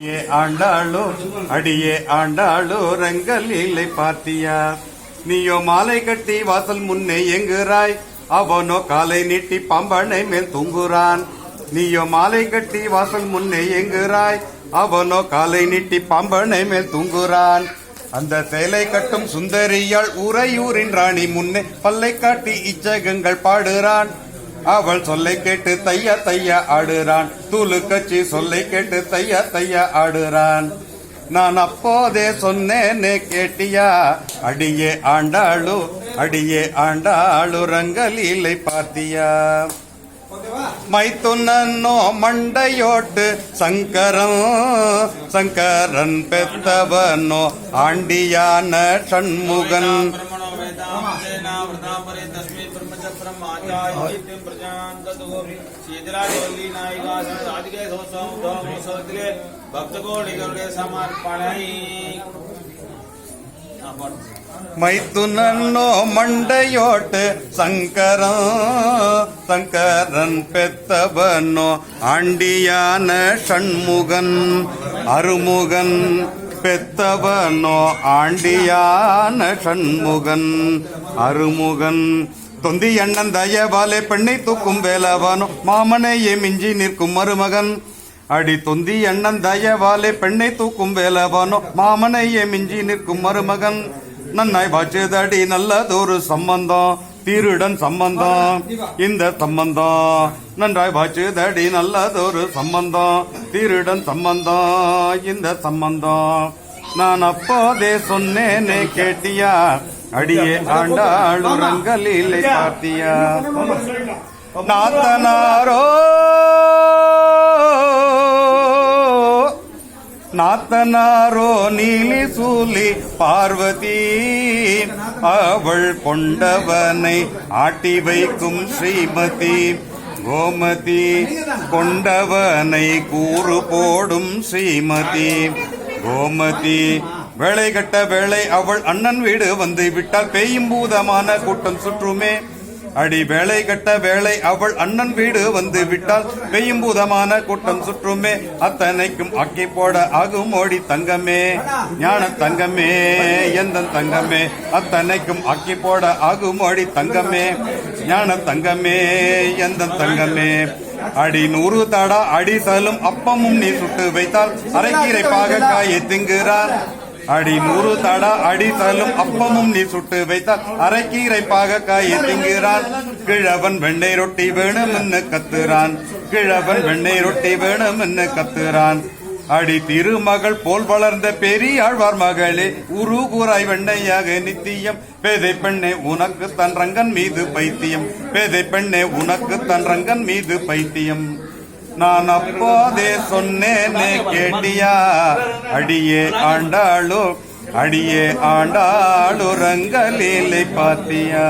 ஏ ஆண்டாளோ அடியே ஆண்டாளோ ரங்கலீலை பார்த்தியா? நீயோ மாலை கட்டி வாசல் முன்னே எங்குறாய் அவனோ காலை நீட்டி பாம்பனை மேல் தூங்குறான் நீயோ மாலை கட்டி வாசல் முன்னே எங்குறாய் அவனோ காலை நீட்டி பாம்பனை மேல் தூங்குறான் அந்த சேலை கட்டும் சுந்தரியாள் உறையூரின் ராணி முன்னே பல்லை காட்டி இச்சகங்கள் பாடுறான் அவள் சொல்லை கேட்டு தையா தையா ஆடுறான். தூளு கட்சி சொல்லை கேட்டு தையா தையா ஆடுறான். நான் அப்போதே சொன்னேனே கேட்டியா? அடியே ஆண்டாளு அடியே ஆண்டாளு ரங்கலீலை பார்த்தியா? மைத்துனோ மண்டையோட்டு சங்கரன் சங்கரன் பெத்தவனோ ஆண்டியான சண்முகன். ब्रह्मणो वेदामतेनावृतापरे तस्मै ब्रह्म च ब्रह्माचार्यं प्रजान्ततो शीतलावल्ली नायिका राधिके सोत्सवतिले भक्तकोटिगरुडे समर्पणै மைத்துனோ மண்டையோட்டு சங்கரன் சங்கரன் பெத்தவனோ ஆண்டியான சண்முகன் அருமுகன் பெத்தவனோ ஆண்டியான சண்முகன். அருமுகன் தொந்தி அண்ணன் தயவாலே பெண்ணை தூக்கும் வேலவானோ மாமனையே மிஞ்சி நிற்கும் மருமகன். அடி தொந்தி அண்ணன் தயவாலே பெண்ணை தூக்கும் வேலவானோ மாமனையே மிஞ்சி நிற்கும் மருமகன். நன்னாய் வாச்சுதடி நல்லதொரு சம்பந்தம். திருடன் சம்பந்தம் இந்த சம்பந்தம் நன்றாய் வாச்சுதடி நல்லதொரு சம்பந்தம் திருடன் சம்பந்தம் இந்த சம்பந்தம் நான் அப்போதே சொன்னேனே கேட்டியா. அடியே ஆண்டாளு ரங்கலீலை பார்த்தியா நாத்தனாரோ நாத்தனாரோ நீலி சூலி பார்வதி அவள் கொண்டவனை ஆட்டி வைக்கும் ஸ்ரீமதி. கோமதி கொண்டவனை கூறு போடும் ஸ்ரீமதி. கோமதி வேலை கட்ட வேலை அவள் அண்ணன் வீடு வந்து விட்டால் பெய்யும் பூதமான கூட்டம் சுற்றுமே. அடி வேலை கட்ட வேலை அவள் அண்ணன் வீடு வந்து விட்டால் பெய்யும் பூதமான கூட்டம் சுற்றுமே. அத்தனைக்கும் அக்கி போட ஆகும் ஓடி தங்கமே. ஞான தங்கமே எந்த தங்கமே. அத்தனைக்கும் அக்கி போட ஆகும் ஓடி தங்கமே. ஞான தங்கமே எந்த தங்கமே. அடி நூறு தடா அடிசலும் அப்பமும் நீ சுட்டு வைத்தால் அரைக்கீரை பாகக்காயை திங்குறார் அடி நூறு தடா தள்ளும் அப்பமும் நீ சுட்டு வைத்தால் அரைக்கீரை பாகக்காயை திங்குறான் கிழவன் வெண்ணெய் ரொட்டி வேணும்னு கத்துறான். கிழவன் வெண்ணெய் ரொட்டி வேணும்னு கத்துறான். அடி திருமகள் போல் வளர்ந்த பெரியாழ்வார் மகளே உரு கூறாய் வெண்ணையாக நித்தியம். பேதை பெண்ணே உனக்கு தன் ரங்கன் மீது பைத்தியம். பேதை பெண்ணே உனக்கு தன் ரங்கன் மீது பைத்தியம். நான் அப்போதே சொன்னேனே கேட்டியா? அடியே ஆண்டாளோ அடியே ஆண்டாளு ரங்கலீலை பாத்தியா?